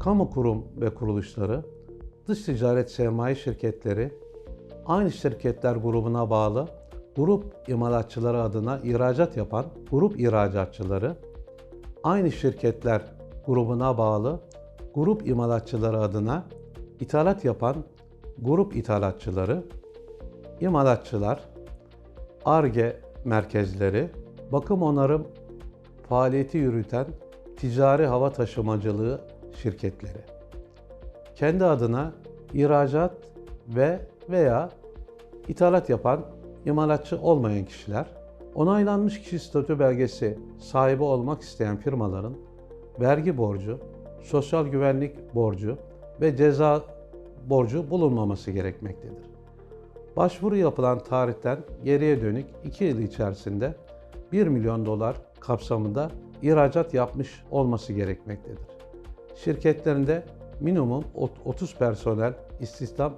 Kamu kurum ve kuruluşları, dış ticaret sermaye şirketleri, aynı şirketler grubuna bağlı grup imalatçıları adına ihracat yapan grup ihracatçıları, aynı şirketler grubuna bağlı grup imalatçıları adına ithalat yapan grup ithalatçıları, imalatçılar, ARGE merkezleri, bakım onarım faaliyeti yürüten ticari hava taşımacılığı şirketleri. Kendi adına ihracat ve veya ithalat yapan imalatçı olmayan kişiler, onaylanmış kişi statü belgesi sahibi olmak isteyen firmaların vergi borcu, sosyal güvenlik borcu ve ceza borcu bulunmaması gerekmektedir. Başvuru yapılan tarihten geriye dönük 2 yıl içerisinde 1 milyon dolar kapsamında ihracat yapmış olması gerekmektedir. Şirketlerinde minimum ot- 30 personel istihdam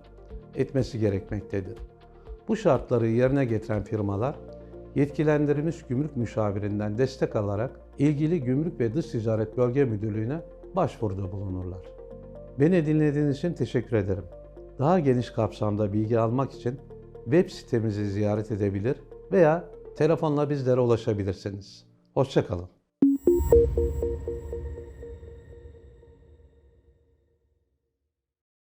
etmesi gerekmektedir. Bu şartları yerine getiren firmalar yetkilendirilmiş gümrük müşavirinden destek alarak ilgili Gümrük ve Dış Ticaret Bölge Müdürlüğü'ne başvuruda bulunurlar. Beni dinlediğiniz için teşekkür ederim. Daha geniş kapsamda bilgi almak için web sitemizi ziyaret edebilir veya telefonla bizlere ulaşabilirsiniz. Hoşçakalın.